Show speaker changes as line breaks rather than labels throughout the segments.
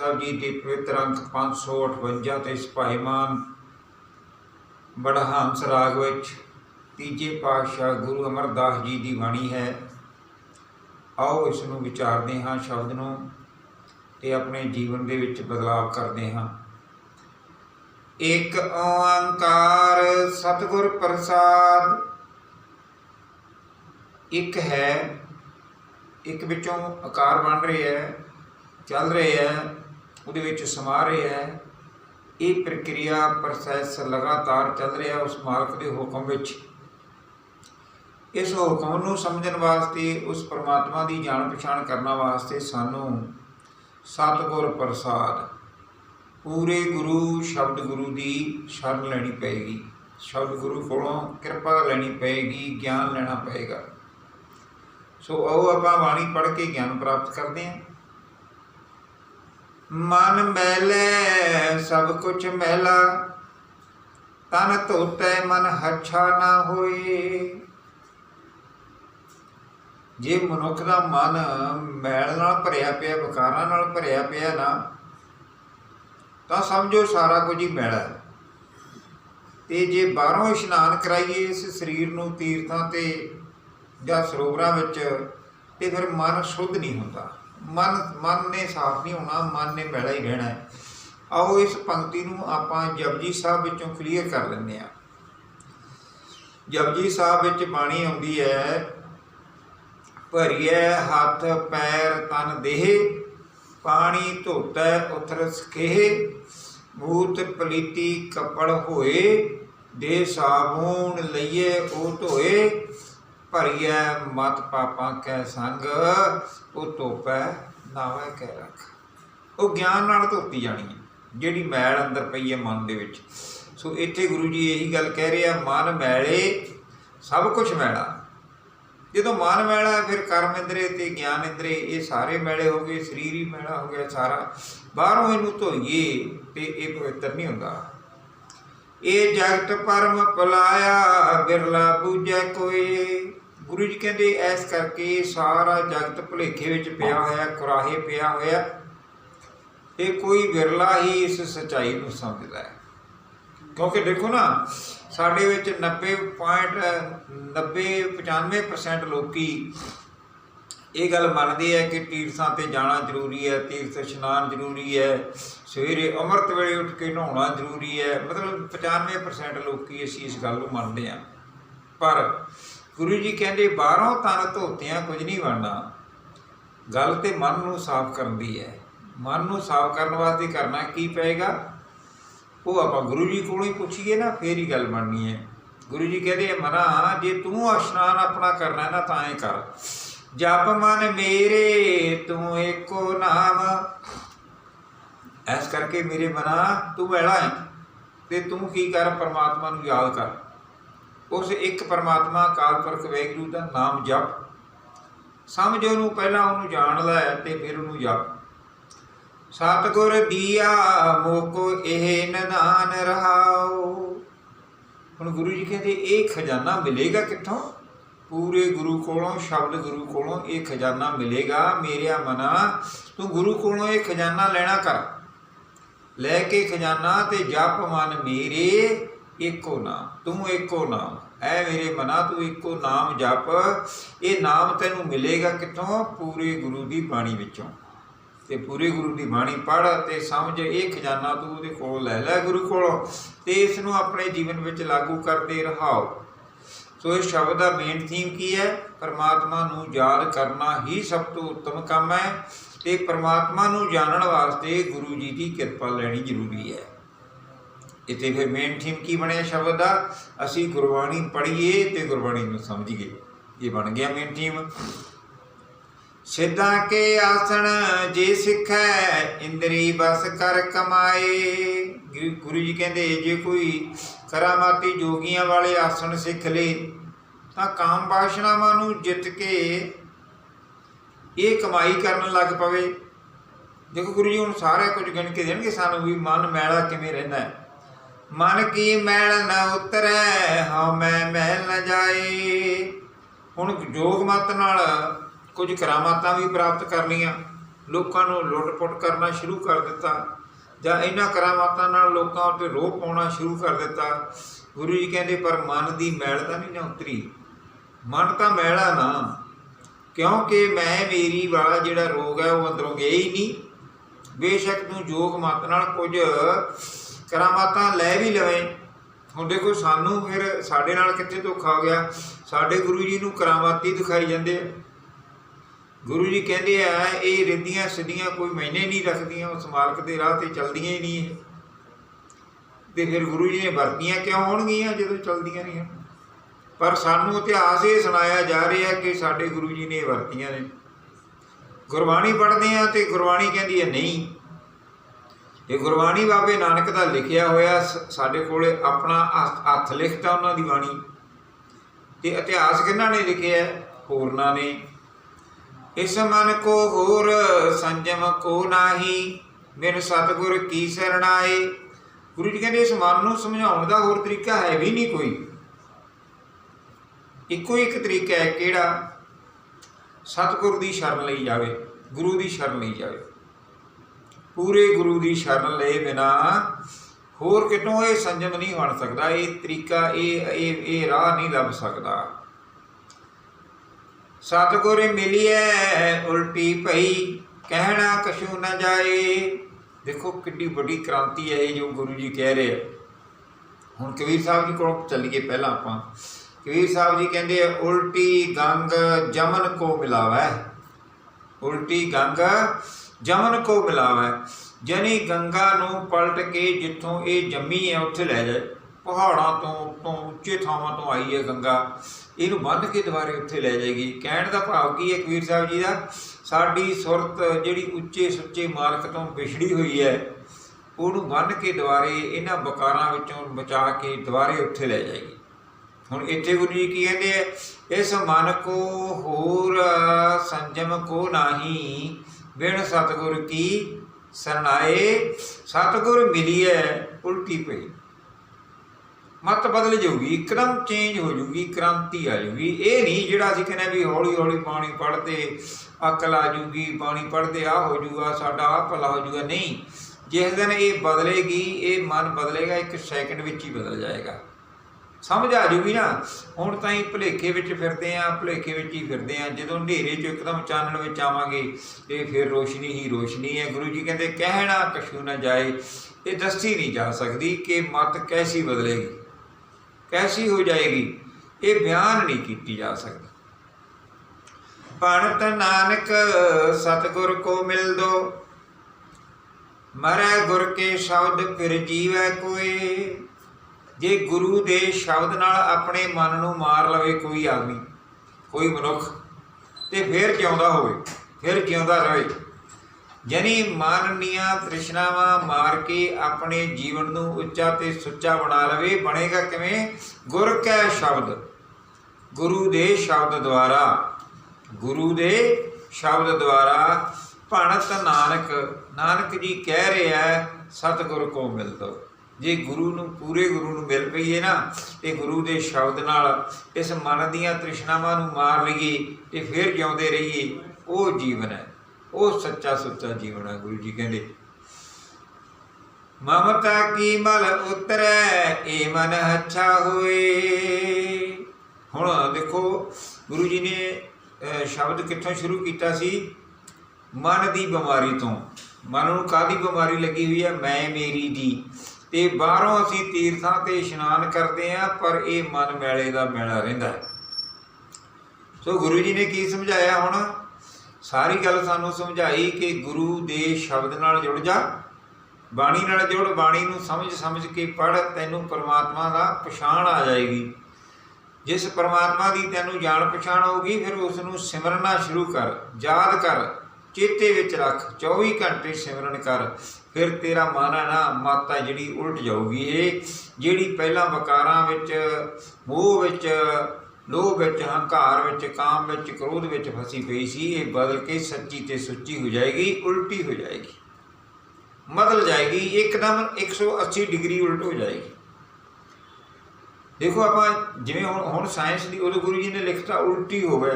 ਸਾਹਿਬ ਜੀ ਦੇ ਪਵਿੱਤਰ ਅੰਕ 558 ਤੇ ਸਿਪਾਹੀਮਾਨ ਬੜਾ ਹੰਸ ਰਾਗ ਵਿੱਚ ਤੀਜੇ ਪਾਤਸ਼ਾਹ ਗੁਰੂ ਅਮਰਦਾਸ ਜੀ ਦੀ ਬਾਣੀ ਹੈ। ਆਓ ਇਸ ਨੂੰ ਵਿਚਾਰਦੇ ਹਾਂ ਸ਼ਬਦ ਨੂੰ ਤੇ ਆਪਣੇ ਜੀਵਨ ਦੇ ਵਿੱਚ ਬਦਲਾਅ ਕਰਦੇ ਹਾਂ। ਇੱਕ ਓੰਕਾਰ ਸਤਿਗੁਰ ਪ੍ਰਸਾਦ, ਇੱਕ ਹੈ, ਇੱਕ ਵਿੱਚੋਂ ਆਕਾਰ ਬਣ ਰਿਹਾ ਹੈ, ਚੱਲ ਰਿਹਾ ਹੈ। ਉਹਦੇ ਵਿੱਚ ਸਮਾ ਰਿਹਾ ਹੈ। ਇਹ ਪ੍ਰਕਿਰਿਆ ਪ੍ਰੋਸੈਸ ਲਗਾਤਾਰ ਚੱਲ ਰਿਹਾ ਉਸ ਮਾਲਕ ਦੇ ਹੁਕਮ ਵਿੱਚ। ਇਸ ਹੁਕਮ ਨੂੰ ਸਮਝਣ ਵਾਸਤੇ, ਉਸ ਪਰਮਾਤਮਾ ਦੀ ਜਾਣ ਪਛਾਣ ਕਰਨ ਵਾਸਤੇ ਸਾਨੂੰ ਸਤਿਗੁਰ ਪ੍ਰਸਾਦ, ਪੂਰੇ ਗੁਰੂ ਸ਼ਬਦ ਗੁਰੂ ਦੀ ਸ਼ਰਨ ਲੈਣੀ ਪਏਗੀ। ਸ਼ਬਦ ਗੁਰੂ ਕੋਲੋਂ ਕਿਰਪਾ ਲੈਣੀ ਪਏਗੀ, ਗਿਆਨ ਲੈਣਾ ਪਏਗਾ। ਸੋ ਆਓ ਆਪਾਂ ਬਾਣੀ ਪੜ੍ਹ ਕੇ ਗਿਆਨ ਪ੍ਰਾਪਤ ਕਰਦੇ ਹਾਂ। ਮਨ ਮੈਲੇ, ਸਭ ਕੁਝ ਮਹਿਲਾ ਤਨ ਧੋਤੇ ਮਨ ਹੱਛਾ ਨਾ ਹੋਏ ਜੇ ਮਨੁੱਖ ਦਾ ਮਨ ਮੈਲ ਨਾਲ ਭਰਿਆ ਪਿਆ, ਵਿਕਾਰਾਂ ਨਾਲ ਭਰਿਆ ਪਿਆ ਨਾ, ਤਾਂ ਸਮਝੋ ਸਾਰਾ ਕੁਝ ਹੀ ਮੈਲਾ ਹੈ। ਤੇ ਜੇ ਬਾਹਰੋਂ ਇਸ਼ਨਾਨ ਕਰਾਈਏ ਇਸ ਸਰੀਰ ਨੂੰ ਤੀਰਥਾਂ ਤੇ ਜਾਂ ਸਰੋਵਰਾਂ ਵਿੱਚ, ਤੇ ਫਿਰ ਮਨ ਸ਼ੁੱਧ ਨਹੀਂ ਹੁੰਦਾ। ਮਨ ਮਨ ਨੇ ਸਾਫ਼ ਨਹੀਂ ਹੋਣਾ, ਮਨ ਨੇ ਮੈਲਾ ਹੀ ਰਹਿਣਾ ਹੈ। ਆਓ ਇਸ ਪੰਕਤੀ ਨੂੰ ਆਪਾਂ ਜਪਜੀ ਸਾਹਿਬ ਵਿੱਚੋਂ ਕਲੀਅਰ ਕਰ ਲੈਂਦੇ ਹਾਂ। ਜਪਜੀ ਸਾਹਿਬ ਵਿੱਚ ਬਾਣੀ ਆਉਂਦੀ ਹੈ ਭਰੀਏ ਹੱਥ, ਪੈਰ, ਤਨ, ਦੇਹ, ਪਾਣੀ ਧੋਤੈ ਉਥਰ ਸਖੇ ਮੂਤ ਪਲੀਤੀ, ਕਪੜ ਹੋਏ, ਦੇ ਸਾਬੂਨ ਲਈਏ, ਉਹ ਧੋਏ ਭਰੀਐ ਮਤ ਪਾਪਾਂ ਕੈ ਸੰਗ ਉਹ ਧੋਪੈ ਨਾਵੇਂ ਕੈ ਰੱਖ। ਉਹ ਗਿਆਨ ਨਾਲ ਧੋਤੀ ਜਾਣੀ ਹੈ ਜਿਹੜੀ ਮੈਲ ਅੰਦਰ ਪਈ ਹੈ ਮਨ ਦੇ ਵਿੱਚ। ਸੋ ਇੱਥੇ ਗੁਰੂ ਜੀ ਇਹੀ ਗੱਲ ਕਹਿ ਰਹੇ ਆ ਮਨ ਮੈਲੇ ਸਭ ਕੁਝ ਮੈਲਾ। ਜਦੋਂ ਮਨ ਮੈਲਾ ਹੈ, ਫਿਰ ਕਰਮ ਇੰਦਰੇ ਤੇ ਗਿਆਨ ਇੰਦਰੇ ਇਹ ਸਾਰੇ ਮੈਲੇ ਹੋ ਗਏ ਸਰੀਰ ਹੀ ਮੈਲਾ ਹੋ ਗਿਆ ਸਾਰਾ। ਬਾਹਰੋਂ ਇਹਨੂੰ ਧੋਈਏ ਤੇ ਇਹ ਪਵਿੱਤਰ ਨਹੀਂ ਹੁੰਦਾ। ਇਹ ਜਗਤ ਪਰਮ ਪਲਾਇਆ ਬਿਰਲਾ ਪੂਜੈ ਕੋਏ ਗੁਰੂ ਜੀ ਕਹਿੰਦੇ ਐਸ ਕਰਕੇ ਸਾਰਾ ਜਗਤ ਭੁਲੇਖੇ ਵਿੱਚ ਪਿਆ ਹੋਇਆ, ਕੁਰਾਹੇ ਪਿਆ ਹੋਇਆ। ਤੇ ਕੋਈ ਵਿਰਲਾ ਹੀ ਇਸ ਸਚਾਈ ਨੂੰ ਸਮਝਦਾ ਹੈ। ਕਿਉਂਕਿ ਦੇਖੋ ਨਾ, ਸਾਡੇ ਵਿੱਚ 90.90 95% ਲੋਕੀ ਇਹ ਗੱਲ ਮੰਨਦੇ ਆ ਕਿ ਤੀਰਥਾਂ ਤੇ ਜਾਣਾ ਜ਼ਰੂਰੀ ਹੈ, ਤੀਰਥ ਇਸ਼ਨਾਨ ਜ਼ਰੂਰੀ ਹੈ, ਸਵੇਰੇ ਅੰਮ੍ਰਿਤ ਵੇਲੇ ਉੱਠ ਕੇ ਨਹਾਉਣਾ ਜ਼ਰੂਰੀ ਹੈ। ਮਤਲਬ 95% ਲੋਕੀ ਅਸੀਂ ਇਸ ਗੱਲ ਨੂੰ ਮੰਨਦੇ ਆ ਪਰ ਗੁਰੂ ਜੀ ਕਹਿੰਦੇ, ਬਾਹਰੋਂ ਤਨ ਧੋਤਿਆਂ ਕੁਝ ਨਹੀਂ ਬਣਨਾ ਗੱਲ ਤੇ ਮਨ ਨੂੰ ਸਾਫ਼ ਕਰਨ ਦੀ ਹੈ। ਮਨ ਨੂੰ ਸਾਫ਼ ਕਰਨ ਵਾਸਤੇ ਕਰਨਾ ਕੀ ਪਏਗਾ? ਉਹ ਆਪਾਂ ਗੁਰੂ ਜੀ ਕੋਲੋਂ ਹੀ ਪੁੱਛੀਏ ਨਾ, ਫੇਰ ਹੀ ਗੱਲ ਬਣਨੀ ਹੈ। ਗੁਰੂ ਜੀ ਕਹਿੰਦੇ, ਮਨਾ, ਜੇ ਤੂੰ ਇਸ਼ਨਾਨ ਆਪਣਾ ਕਰਨਾ ਨਾ, ਤਾਂ ਹੀ ਕਰ। ਜਪ ਮਨ ਮੇਰੇ, ਤੂੰ ਏਕੋ ਨਾਮ। ਐਸ ਕਰਕੇ ਮੇਰੇ ਮਨਾ, ਤੂੰ ਵੈਲਾ ਹੈ ਤੇ ਤੂੰ ਕੀ ਕਰ? ਪਰਮਾਤਮਾ ਨੂੰ ਯਾਦ ਕਰ। ਉਸ ਇੱਕ ਪਰਮਾਤਮਾ ਅਕਾਲ ਪੁਰਖ ਵੈਗਰੂ ਦਾ ਨਾਮ ਜਪ। ਸਮਝ ਉਹਨੂੰ, ਪਹਿਲਾਂ ਉਹਨੂੰ ਜਾਣ ਲੈ ਤੇ ਫਿਰ ਉਹਨੂੰ ਜਪ। ਸਤਿਗੁਰ ਦੀਆ ਮੋਕੋ ਇਹ ਨਦਾਨ ਰਹਾਓ ਹੁਣ ਗੁਰੂ ਜੀ ਕਹਿੰਦੇ, ਇਹ ਖਜ਼ਾਨਾ ਮਿਲੇਗਾ ਕਿੱਥੋਂ? ਪੂਰੇ ਗੁਰੂ ਕੋਲੋਂ, ਸ਼ਬਦ ਗੁਰੂ ਕੋਲੋਂ ਇਹ ਖਜ਼ਾਨਾ ਮਿਲੇਗਾ। ਮੇਰਿਆ ਮਨਾ, ਤੂੰ ਗੁਰੂ ਕੋਲੋਂ ਇਹ ਖਜ਼ਾਨਾ ਲੈਣਾ ਕਰ। ਲੈ ਕੇ ਖਜ਼ਾਨਾ ਤੇ ਜਪ ਮਨ ਮੇਰੇ ਏਕੋ ਨਾਮ। ਤੂੰ ਏਕੋ ਨਾਮ। ਐ ਮੇਰੇ ਮਨਾ ਤੂੰ ਏਕੋ ਨਾਮ ਜਪ। ਇਹ ਨਾਮ ਤੈਨੂੰ ਮਿਲੇਗਾ ਕਿੱਥੋਂ? ਪੂਰੇ ਗੁਰੂ ਦੀ ਬਾਣੀ ਵਿੱਚੋਂ। ਤੇ ਪੂਰੇ ਗੁਰੂ ਦੀ ਬਾਣੀ ਪੜ੍ਹ ਤੇ ਸਮਝ, ਇਹ ਖਜ਼ਾਨਾ ਤੂੰ ਉਹਦੇ ਕੋਲ ਲੈ ਲੈ ਗੁਰੂ ਕੋਲੋਂ ਤੇ ਇਸ ਨੂੰ ਆਪਣੇ ਜੀਵਨ ਵਿੱਚ ਲਾਗੂ ਕਰਦੇ ਰਹਾਓ। ਸੋ ਇਹ ਸ਼ਬਦ ਦਾ ਮੇਨ ਥੀਮ ਕੀ ਹੈ? ਪਰਮਾਤਮਾ ਨੂੰ ਯਾਦ ਕਰਨਾ ਹੀ ਸਭ ਤੋਂ ਉੱਤਮ ਕੰਮ ਹੈ ਤੇ ਪਰਮਾਤਮਾ ਨੂੰ ਜਾਣਨ ਵਾਸਤੇ ਗੁਰੂ ਜੀ ਦੀ ਕਿਰਪਾ ਲੈਣੀ ਜ਼ਰੂਰੀ ਹੈ। ਇੱਥੇ ਫਿਰ ਮੇਨ ਥੀਮ ਕੀ ਬਣਿਆ ਸ਼ਬਦ ਦਾ? ਅਸੀਂ ਗੁਰਬਾਣੀ ਪੜ੍ਹੀਏ ਤੇ ਗੁਰਬਾਣੀ ਨੂੰ ਸਮਝੀਏ। ਇਹ ਬਣ ਗਿਆ ਮੇਨ ਥੀਮ ਸਿੱਧਾਂ ਕੇ ਆਸਣ ਜੇ ਸਿੱਖੈ, ਇੰਦਰੀ ਬਸ ਕਰ ਕਮਾਏ। ਗੁਰੂ ਗੁਰੂ ਜੀ ਕਹਿੰਦੇ, ਜੇ ਕੋਈ ਕਰਾਮਾਤੀ ਜੋਗੀਆਂ ਵਾਲੇ ਆਸਣ ਸਿੱਖ ਲੇ, ਤਾਂ ਕਾਮ ਬਾਸ਼ਨਾਵਾਂ ਨੂੰ ਜਿੱਤ ਕੇ ਇਹ ਕਮਾਈ ਕਰਨ ਲੱਗ ਪਵੇ। ਦੇਖੋ ਗੁਰੂ ਜੀ ਹੁਣ ਸਾਰਾ ਕੁਝ ਗਿਣ ਕੇ ਦੇਣਗੇ ਸਾਨੂੰ ਵੀ ਮਨ ਮੈਲਾ ਕਿਵੇਂ ਰਹਿੰਦਾ ਹੈ। ਮਨ ਕੀ ਮੈਲ ਨ ਉਤਰੈ ਹਾਂ ਮੈਂ ਮਹਿਲ ਨ ਜਾਏ। ਹੁਣ ਜੋਗ ਮਤ ਨਾਲ ਕੁਝ ਕਰਾਮਾਤਾਂ ਵੀ ਪ੍ਰਾਪਤ ਕਰ ਲੀਆਂ ਲੋਕਾਂ ਨੂੰ ਲੁੱਟ-ਪੁੱਟ ਕਰਨਾ ਸ਼ੁਰੂ ਕਰ ਦਿੱਤਾ। ਜਾਂ ਇਹਨਾਂ ਕਰਾਮਾਤਾਂ ਨਾਲ ਲੋਕਾਂ ਉੱਤੇ ਰੋਹ ਪਾਉਣਾ ਸ਼ੁਰੂ ਕਰ ਦਿੱਤਾ। ਗੁਰੂ ਜੀ ਕਹਿੰਦੇ, ਪਰ ਮਨ ਦੀ ਮੈਲ ਤਾਂ ਨਹੀਂ ਨਾ ਉਤਰੀ। ਮਨ ਤਾਂ ਮੈਲਾ ਨਾ। ਕਿਉਂਕਿ ਮੈਂ ਮੇਰੀ ਵਾਲਾ ਜਿਹੜਾ ਰੋਗ ਹੈ, ਉਹ ਅੰਦਰੋਂ ਗਿਆ ਹੀ ਨਹੀਂ। ਬੇਸ਼ੱਕ ਤੂੰ ਜੋਗ ਮਤ ਨਾਲ ਕੁਝ ਕਰਾਮਾਤਾਂ ਲੈ ਵੀ ਲਵੇਂ। ਹੁਣ ਦੇਖੋ ਸਾਨੂੰ ਫਿਰ ਸਾਡੇ ਨਾਲ ਕਿੱਥੇ ਧੋਖਾ ਹੋ ਗਿਆ। ਸਾਡੇ ਗੁਰੂ ਜੀ ਨੂੰ ਕਰਾਮਾਤੀ ਦਿਖਾਈ ਜਾਂਦੇ ਆ। ਗੁਰੂ ਜੀ ਕਹਿੰਦੇ ਆ, ਇਹ ਰਿੰਦੀਆਂ ਸਿੱਧੀਆਂ ਕੋਈ ਮੈਨੇ ਨਹੀਂ ਰੱਖਦੀਆਂ ਉਸ ਮਾਲਕ ਦੇ ਰਾਹ ਤੇ ਚੱਲਦੀਆਂ ਹੀ ਨਹੀਂ ਇਹ। ਤੇ ਫਿਰ ਗੁਰੂ ਜੀ ਨੇ ਵਰਤੀਆਂ ਕਿਉਂ ਹੋਣਗੀਆਂ ਜਦੋਂ ਚੱਲਦੀਆਂ ਨਹੀਂ ਹਨ? ਪਰ ਸਾਨੂੰ ਇਤਿਹਾਸ ਇਹ ਸੁਣਾਇਆ ਜਾ ਰਿਹਾ ਕਿ ਸਾਡੇ ਗੁਰੂ ਜੀ ਨੇ ਵਰਤੀਆਂ ਨੇ। ਗੁਰਬਾਣੀ ਪੜ੍ਹਦੇ ਆ ਤੇ ਗੁਰਬਾਣੀ ਕਹਿੰਦੀ ਹੈ, ਨਹੀਂ ਇਹ ਗੁਰਬਾਣੀ ਬਾਬੇ ਨਾਨਕ ਦਾ ਲਿਖਿਆ ਹੋਇਆ ਸ- ਸਾਡੇ ਕੋਲੇ ਆਪਣਾ ਹੱਥ- ਹੱਥ ਲਿਖਤਾ ਉਹਨਾਂ ਦੀ ਬਾਣੀ। ਤੇ ਇਤਿਹਾਸ ਕਿਹਨਾਂ ਨੇ ਲਿਖਿਆ ਹੋਰਨਾਂ ਨੇ। ਇਸ ਮਨ ਕੋ ਹੋਰ ਸੰਜਮ ਕੋ ਨਾਹੀ, ਬਿਨ ਸਤਗੁਰ ਕੀ ਸਰਣਾਏ ਗੁਰੂ ਜੀ ਕਹਿੰਦੇ, ਇਸ ਮਨ ਨੂੰ ਸਮਝਾਉਣ ਦਾ ਹੋਰ ਤਰੀਕਾ ਹੈ ਵੀ ਨਹੀਂ ਕੋਈ। ਇੱਕੋ ਇੱਕ ਤਰੀਕਾ ਹੈ ਕਿਹੜਾ? ਸਤਗੁਰ ਦੀ ਸ਼ਰਨ ਲਈ ਜਾਵੇ, ਗੁਰੂ ਦੀ ਸ਼ਰਨ ਲਈ ਜਾਵੇ। ਪੂਰੇ ਗੁਰੂ ਦੀ ਸ਼ਰਨ ਲਏ ਬਿਨਾ ਹੋਰ ਕਿਤੋਂ ਇਹ ਸੰਜਮ ਨਹੀਂ ਬਣ ਸਕਦਾ, ਇਹ ਤਰੀਕਾ, ਇਹ ਇਹ ਇਹ ਰਾਹ ਨਹੀਂ ਲੱਭ ਸਕਦਾ। ਸਤਿਗੁਰ ਮਿਲਿਐ ਉਲਟੀ ਪਈ ਕਹਿਣਾ ਕਛੂ ਨਾ ਜਾਏ। ਦੇਖੋ ਕਿੱਡੀ ਵੱਡੀ ਕ੍ਰਾਂਤੀ ਹੈ ਇਹ ਜੋ ਗੁਰੂ ਜੀ ਕਹਿ ਰਹੇ ਹੁਣ ਕਬੀਰ ਸਾਹਿਬ ਜੀ ਕੋਲ ਚੱਲੀਏ ਪਹਿਲਾਂ ਆਪਾਂ। ਕਬੀਰ ਸਾਹਿਬ ਜੀ ਕਹਿੰਦੇ ਉਲਟੀ ਗੰਗ ਜਮਨ ਕੋ ਮਿਲਾਵੈ। ਉਲਟੀ ਗੰਗ ਜਮਨ ਕੋ ਮਿਲਾਵੈ ਜਨੀ ਗੰਗਾ ਨੂੰ ਪਲਟ ਕੇ ਜਿੱਥੋਂ ਇਹ ਜੰਮੀ ਹੈ, ਉੱਥੇ ਲੈ ਜਾਏ। ਪਹਾੜਾਂ ਤੋਂ ਤੋਂ ਉੱਚੇ ਥਾਵਾਂ ਤੋਂ ਆਈ ਹੈ ਗੰਗਾ। ਇਹਨੂੰ ਬੰਨ ਕੇ ਦੁਬਾਰੇ ਉੱਥੇ ਲੈ ਜਾਏਗੀ। ਕਹਿਣ ਦਾ ਭਾਵ ਕੀ ਹੈ ਕਬੀਰ ਸਾਹਿਬ ਜੀ ਦਾ? ਸਾਡੀ ਸੁਰਤ ਜਿਹੜੀ ਉੱਚੇ ਸੁੱਚੇ ਮਾਲਕ ਤੋਂ ਵਿਛੜੀ ਹੋਈ ਹੈ, ਉਹਨੂੰ ਬੰਨ ਕੇ ਦੁਬਾਰੇ ਇਹਨਾਂ ਬਕਾਰਾਂ ਵਿੱਚੋਂ ਬਚਾ ਕੇ ਦੁਬਾਰੇ ਉੱਥੇ ਲੈ ਜਾਏਗੀ। ਹੁਣ ਇੱਥੇ ਗੁਰੂ ਜੀ ਕੀ ਕਹਿੰਦੇ ਆ ਇਸ ਮਨ ਕੋ ਹੋਰ ਸੰਜਮ ਕੋ ਨਾਹੀ ਬਿਨ ਸਤਗੁਰ ਕੀ ਸਰਣਾਏ ਸਤਗੁਰ ਮਿਲੀਐ ਉਲਟੀ ਪਈ। ਮਤ ਬਦਲ ਜਾਊਗੀ, ਇੱਕਦਮ ਚੇਂਜ ਹੋ ਜਾਊਗੀ, ਕ੍ਰਾਂਤੀ ਆ ਜਾਊਗੀ। ਇਹ ਨਹੀਂ ਜਿਹੜਾ ਅਸੀਂ ਕਹਿੰਦੇ ਵੀ ਹੌਲੀ ਹੌਲੀ ਪਾਣੀ ਪੜਦੇ ਅਕਲ ਆ ਜਾਊਗੀ ਪਾਣੀ ਪੜਦੇ ਆ ਹੋ ਜਾਊਗਾ, ਸਾਡਾ ਆ ਭਲਾ ਹੋ ਜਾਊਗਾ। ਨਹੀਂ, ਜਿਸ ਦਿਨ ਇਹ ਬਦਲੇਗੀ, ਇਹ ਮਨ ਬਦਲੇਗਾ, ਇੱਕ ਸੈਕਿੰਡ ਵਿੱਚ ਹੀ ਬਦਲ ਜਾਏਗਾ। ਸਮਝ ਆ ਜੂਗੀ ਨਾ। ਹੁਣ ਤਾਂ ਹੀ ਭੁਲੇਖੇ ਵਿੱਚ ਫਿਰਦੇ ਆ, ਭੁਲੇਖੇ ਵਿੱਚ ਹੀ ਫਿਰਦੇ ਆ। ਜਦੋਂ ਹਨੇਰੇ 'ਚ ਇੱਕਦਮ ਚਾਨਣ ਵਿੱਚ ਆਵਾਂਗੇ, ਤੇ ਫਿਰ ਰੋਸ਼ਨੀ ਹੀ ਰੋਸ਼ਨੀ ਹੈ। ਗੁਰੂ ਜੀ ਕਹਿੰਦੇ ਕਹਿਣਾ ਕਛੂ ਨਾ ਜਾਏ। ਇਹ ਦੱਸੀ ਨਹੀਂ ਜਾ ਸਕਦੀ ਕਿ ਮਤ ਕੈਸੀ ਬਦਲੇਗੀ, ਕੈਸੀ ਹੋ ਜਾਏਗੀ। ਇਹ ਬਿਆਨ ਨਹੀਂ ਕੀਤੀ ਜਾ ਸਕਦੀ। ਪਣਤ ਨਾਨਕ, ਸਤਗੁਰ ਕੋ ਮਿਲ ਦੋ। ਮਰੈ ਗੁਰ ਕੇ ਸ਼ਬਦ ਫਿਰ ਜੀਵੈ ਕੋਏ। ਜੇ ਗੁਰੂ ਦੇ ਸ਼ਬਦ ਨਾਲ ਆਪਣੇ ਮਨ ਨੂੰ ਮਾਰ ਲਵੇ ਕੋਈ ਆਦਮੀ, ਕੋਈ ਮਨੁੱਖ, ਤੇ ਫਿਰ ਜਿਉਂਦਾ ਹੋਵੇ, ਫਿਰ ਜਿਉਂਦਾ ਰਹੇ। ਜਨੀ ਮਨ ਨੀਆਂ ਤ੍ਰਿਸ਼ਨਾਵਾਂ ਮਾਰ ਕੇ ਆਪਣੇ ਜੀਵਨ ਨੂੰ ਉੱਚਾ ਤੇ ਸੁੱਚਾ ਬਣਾ ਲਵੇ, ਬਣੇਗਾ ਕਿਵੇਂ? ਗੁਰ ਕੈ ਸ਼ਬਦ। ਗੁਰੂ ਦੇ ਸ਼ਬਦ ਦੁਆਰਾ, ਗੁਰੂ ਦੇ ਸ਼ਬਦ ਦੁਆਰਾ ਭਣਤ ਨਾਨਕ ਨਾਨਕ ਜੀ ਕਹਿ ਰਿਹਾ ਸਤਿਗੁਰ ਕੋ ਮਿਲ ਦੋ ਜੇ ਗੁਰੂ ਨੂੰ, ਪੂਰੇ ਗੁਰੂ ਨੂੰ ਮਿਲ ਪਈਏ ਨਾ, ਤੇ ਗੁਰੂ ਦੇ ਸ਼ਬਦ ਨਾਲ ਇਸ ਮਨ ਦੀਆਂ ਤ੍ਰਿਸ਼ਨਾਵਾਂ ਨੂੰ ਮਾਰ ਲਈਏ ਤੇ ਫਿਰ ਜਿਉਂਦੇ ਰਹੀਏ, ਉਹ ਜੀਵਨ ਹੈ। ਉਹ ਸੱਚਾ ਸੁੱਚਾ ਜੀਵਨ ਹੈ ਗੁਰੂ ਜੀ ਕਹਿੰਦੇ। ਮਮਤਾ ਕੀ ਮਲ ਉਤਰੈ, ਏ ਮਨ ਅੱਛਾ ਹੋਏ। ਹੁਣ ਦੇਖੋ, ਗੁਰੂ ਜੀ ਨੇ ਸ਼ਬਦ ਕਿੱਥੋਂ ਸ਼ੁਰੂ ਕੀਤਾ ਸੀ? ਮਨ ਦੀ ਬਿਮਾਰੀ ਤੋਂ। ਮਨ ਨੂੰ ਕਾਦੀ ਬਿਮਾਰੀ ਲੱਗੀ ਹੋਈ ਹੈ? ਮੈਂ ਮੇਰੀ ਦੀ। ਤੇ ਬਾਹਰੋਂ ਅਸੀਂ ਤੀਰਥਾਂ ਤੇ ਇਸ਼ਨਾਨ ਕਰਦੇ ਆਂ ਪਰ ਇਹ ਮਨ ਮੈਲੇ ਦਾ ਮੈਲਾ ਰਹਿੰਦਾ ਸੋ ਗੁਰੂ ਜੀ ਨੇ ਕੀ ਸਮਝਾਇਆ ਹੁਣ? ਸਾਰੀ ਗੱਲ ਸਾਨੂੰ ਸਮਝਾਈ ਕਿ ਗੁਰੂ ਦੇ ਸ਼ਬਦ ਨਾਲ ਜੁੜ ਜਾ, ਬਾਣੀ ਨਾਲ ਜੁੜ, ਬਾਣੀ ਨੂੰ ਸਮਝ ਸਮਝ ਕੇ ਪੜ ਤੈਨੂੰ ਪਰਮਾਤਮਾ ਦਾ ਪਛਾਣ ਆ ਜਾਏਗੀ। ਜਿਸ ਪਰਮਾਤਮਾ ਦੀ ਤੈਨੂੰ ਜਾਣ ਪਛਾਣ ਹੋਊਗੀ, ਫਿਰ ਉਸ ਨੂੰ ਸਿਮਰਨਾ ਸ਼ੁਰੂ ਕਰ, ਯਾਦ ਕਰ ਚੇਤੇ ਵਿੱਚ ਰੱਖ 24 ਘੰਟੇ ਸਿਮਰਨ ਕਰ। ਫਿਰ ਤੇਰਾ ਮਨ ਹੈ ਨਾ, ਮਾਤਾ ਜਿਹੜੀ ਉਲਟ ਜਾਊਗੀ ਇਹ ਜਿਹੜੀ ਪਹਿਲਾਂ ਵਕਾਰਾਂ ਵਿੱਚ, ਮੋਹ ਵਿੱਚ, ਲੋਭ ਵਿੱਚ, ਹੰਕਾਰ ਵਿੱਚ, ਕਾਮ ਵਿੱਚ, ਕ੍ਰੋਧ ਵਿੱਚ ਫਸੀ ਪਈ ਸੀ, ਇਹ ਬਦਲ ਕੇ ਸੱਚੀ ਤੇ ਸੁੱਚੀ ਹੋ ਜਾਏਗੀ, ਉਲਟੀ ਹੋ ਜਾਏਗੀ। ਬਦਲ ਜਾਏਗੀ, ਇੱਕਦਮ 180 ਡਿਗਰੀ ਉਲਟ ਹੋ ਜਾਏਗੀ। ਦੇਖੋ ਆਪਾਂ ਜਿਵੇਂ ਹੁਣ ਹੁਣ ਸਾਇੰਸ ਦੀ ਉਹਦੇ ਗੁਰੂ ਜੀ ਨੇ ਲਿਖਤਾ, ਉਲਟੀ ਹੋਵੇ।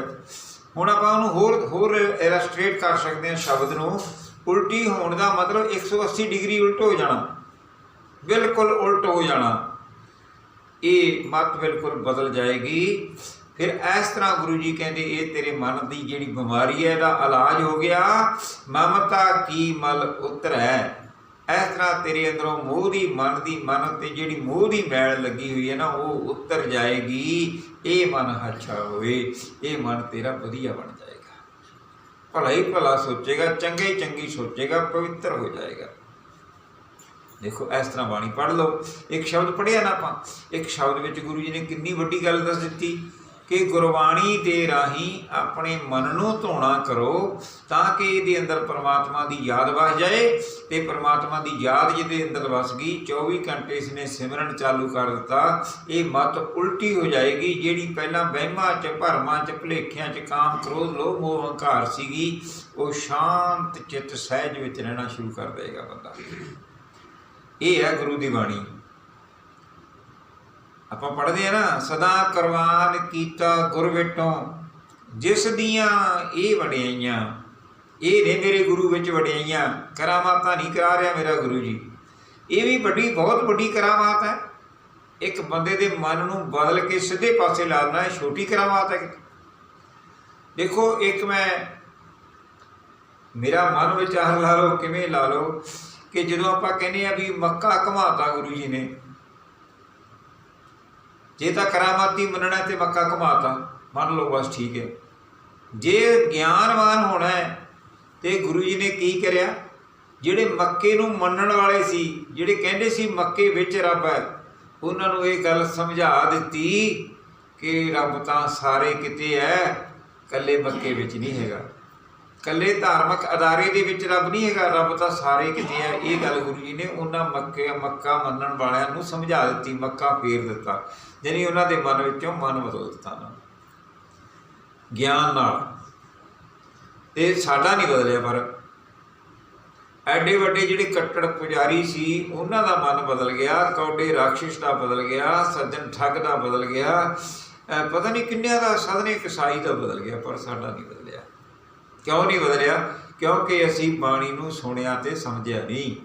ਹੁਣ ਆਪਾਂ ਉਹਨੂੰ ਹੋਰ ਹੋਰ ਇਲਸਟ੍ਰੇਟ ਕਰ ਸਕਦੇ ਹਾਂ ਸ਼ਬਦ ਨੂੰ। ਉਲਟੀ ਹੋਣ ਦਾ ਮਤਲਬ 180 ਡਿਗਰੀ ਉਲਟ ਹੋ ਜਾਣਾ। ਬਿਲਕੁਲ ਉਲਟ ਹੋ ਜਾਣਾ। ਇਹ ਮਤ ਬਿਲਕੁਲ ਬਦਲ ਜਾਏਗੀ। ਫਿਰ ਇਸ ਤਰ੍ਹਾਂ ਗੁਰੂ ਜੀ ਕਹਿੰਦੇ, ਇਹ ਤੇਰੇ ਮਨ ਦੀ ਜਿਹੜੀ ਬਿਮਾਰੀ ਹੈ, ਇਹਦਾ ਇਲਾਜ ਹੋ ਗਿਆ। ਮਮਤਾ ਕੀ ਮਲ ਉਤਰੈ। ਇਸ ਤਰ੍ਹਾਂ ਤੇਰੇ ਅੰਦਰੋਂ ਮੋਹ ਦੀ, ਮਨ ਦੀ, ਮਨ ਤੇ ਜਿਹੜੀ ਮੋਹ ਦੀ ਮੈਲ ਲੱਗੀ ਹੋਈ ਹੈ ਨਾ, ਉਹ ਉਤਰ ਜਾਏਗੀ। ਇਹ ਮਨ ਅੱਛਾ ਹੋਵੇ, ਇਹ ਮਨ ਤੇਰਾ ਵਧੀਆ ਬਣ ਜਾਏਗਾ। ਭਲਾ ਹੀ ਭਲਾ ਸੋਚੇਗਾ, ਚੰਗੇ ਚੰਗੀ ਸੋਚੇਗਾ, ਪਵਿੱਤਰ ਹੋ ਜਾਏਗਾ। ਦੇਖੋ, ਇਸ ਤਰ੍ਹਾਂ ਬਾਣੀ ਪੜ੍ਹ ਲਓ। ਇੱਕ ਸ਼ਬਦ ਪੜ੍ਹਿਆ ਨਾ ਆਪਾਂ, ਇੱਕ ਸ਼ਬਦ ਵਿੱਚ ਗੁਰੂ ਜੀ ਨੇ ਕਿੰਨੀ ਵੱਡੀ ਗੱਲ ਦੱਸ ਦਿੱਤੀ। ਕਿ ਗੁਰਬਾਣੀ ਦੇ ਰਾਹੀਂ ਆਪਣੇ ਮਨ ਨੂੰ ਧੋਣਾ ਕਰੋ ਤਾਂ ਕਿ ਇਹਦੇ ਅੰਦਰ ਪਰਮਾਤਮਾ ਦੀ ਯਾਦ ਵਸ ਜਾਏ ਤੇ ਪਰਮਾਤਮਾ ਦੀ ਯਾਦ ਜਿਹਦੇ ਅੰਦਰ ਵਸ ਗਈ 24 ਘੰਟੇ ਇਸਨੇ ਸਿਮਰਨ ਚਾਲੂ ਕਰ ਦਿੱਤਾ, ਇਹ ਮਤ ਉਲਟੀ ਹੋ ਜਾਏਗੀ, ਜਿਹੜੀ ਪਹਿਲਾਂ ਵਹਿਮਾਂ 'ਚ, ਭਰਮਾਂ 'ਚ, ਭੁਲੇਖਿਆਂ 'ਚ, ਕਾਮ, ਕ੍ਰੋਧ, ਲੋਭ, ਮੋਹ, ਹੰਕਾਰ ਸੀਗੀ, ਉਹ ਸ਼ਾਂਤ ਚਿੱਤ ਸਹਿਜ ਵਿੱਚ ਰਹਿਣਾ ਸ਼ੁਰੂ ਕਰ ਦੇਗਾ ਬੰਦਾ। ਇਹ ਹੈ ਗੁਰੂ ਦੀ ਬਾਣੀ। ਆਪਾਂ ਪੜ੍ਹਦੇ ਆ ਨਾ, ਸਦਾ ਕੁਰਬਾਨ ਕੀਤਾ ਗੁਰ ਵਿਟੋਂ, ਜਿਸ ਦੀਆਂ ਇਹ ਵਡਿਆਈਆਂ, ਇਹ ਨੇ ਮੇਰੇ ਗੁਰੂ ਵਿੱਚ ਵਡਿਆਈਆਂ, ਕਰਾਮਾਤਾਂ ਨਹੀਂ ਕਰਾ ਰਿਹਾ ਮੇਰਾ ਗੁਰੂ ਜੀ। ਇਹ ਵੀ ਵੱਡੀ, ਬਹੁਤ ਵੱਡੀ ਕਰਾਮਾਤ ਹੈ। ਇੱਕ ਬੰਦੇ ਦੇ ਮਨ ਨੂੰ ਬਦਲ ਕੇ ਸਿੱਧੇ ਪਾਸੇ ਲਾ ਦੇਣਾ ਛੋਟੀ ਕਰਾਮਾਤ ਹੈ। ਦੇਖੋ, ਇੱਕ ਮੈਂ, ਮੇਰਾ ਮਨ ਵਿਚਾਰ ਲਾ ਲਓ, ਕਿਵੇਂ ਲਾ ਲਓ ਕਿ ਜਦੋਂ ਆਪਾਂ ਕਹਿੰਦੇ ਆ ਵੀ ਮੱਕਾ ਘਮਾਤਾ ਗੁਰੂ ਜੀ ਨੇ ਜੇ ਤਾਂ ਕਰਾਮਾਤੀ ਮੰਨਣਾ ਤੇ ਮੱਕਾ ਘਮਾਤਾ, ਮੰਨ ਲਓ ਬਸ ਠੀਕ ਹੈ। ਜੇ ਗਿਆਨਵਾਨ ਹੋਣਾ ਹੈ ਤੇ ਗੁਰੂ ਜੀ ਨੇ ਕੀ ਕਰਿਆ? ਜਿਹੜੇ ਮੱਕੇ ਨੂੰ ਮੰਨਣ ਵਾਲੇ ਸੀ, ਜਿਹੜੇ ਕਹਿੰਦੇ ਸੀ ਮੱਕੇ ਵਿੱਚ ਰੱਬ ਹੈ, ਉਹਨਾਂ ਨੂੰ ਇਹ ਗੱਲ ਸਮਝਾ ਦਿੱਤੀ ਕਿ ਰੱਬ ਤਾਂ ਸਾਰੇ ਕਿਤੇ ਹੈ ਕੱਲੇ ਮੱਕੇ ਵਿੱਚ ਨਹੀਂ ਹੈਗਾ। ਕੱਲੇ ਧਾਰਮਿਕ ਅਦਾਰੇ ਦੇ ਵਿੱਚ ਰੱਬ ਨਹੀਂ ਹੈਗਾ, ਰੱਬ ਤਾਂ ਸਾਰੇ ਕਿਤੇ ਹੈ ਇਹ ਗੱਲ ਗੁਰੂ ਜੀ ਨੇ ਉਹਨਾਂ ਮੱਕੇ ਮੱਕਾ ਮੰਨਣ ਵਾਲਿਆਂ ਨੂੰ ਸਮਝਾ ਦਿੱਤੀ, ਮੱਕਾ ਫੇਰ ਦਿੱਤਾ ਯਾਨੀ ਉਹਨਾਂ ਦੇ ਮਨ ਵਿੱਚੋਂ ਮਨ ਬਦਲ ਦਿੱਤਾ ਨਾ। ਗਿਆਨ ਨਾਲ। ਤੇ ਸਾਡਾ ਨਹੀਂ ਬਦਲਿਆ, ਪਰ ਐਡੇ ਵੱਡੇ ਜਿਹੜੇ ਕੱਟੜ ਪੁਜਾਰੀ ਸੀ, ਉਹਨਾਂ ਦਾ ਮਨ ਬਦਲ ਗਿਆ, ਕੌਡੇ ਰਾਖਸ਼ ਦਾ ਬਦਲ ਗਿਆ, ਸੱਜਣ ਠੱਗ ਦਾ ਬਦਲ ਗਿਆ ਪਤਾ ਨਹੀਂ ਕਿੰਨਿਆਂ ਦਾ ਸਦਨੇ ਕਸਾਈ ਦਾ ਬਦਲ ਗਿਆ, ਪਰ ਸਾਡਾ ਨਹੀਂ ਬਦਲਿਆ। ਕਿਉਂ ਨਹੀਂ ਬਦਲਿਆ? ਕਿਉਂਕਿ ਅਸੀਂ ਬਾਣੀ ਨੂੰ ਸੁਣਿਆ ਤੇ ਸਮਝਿਆ ਨਹੀਂ।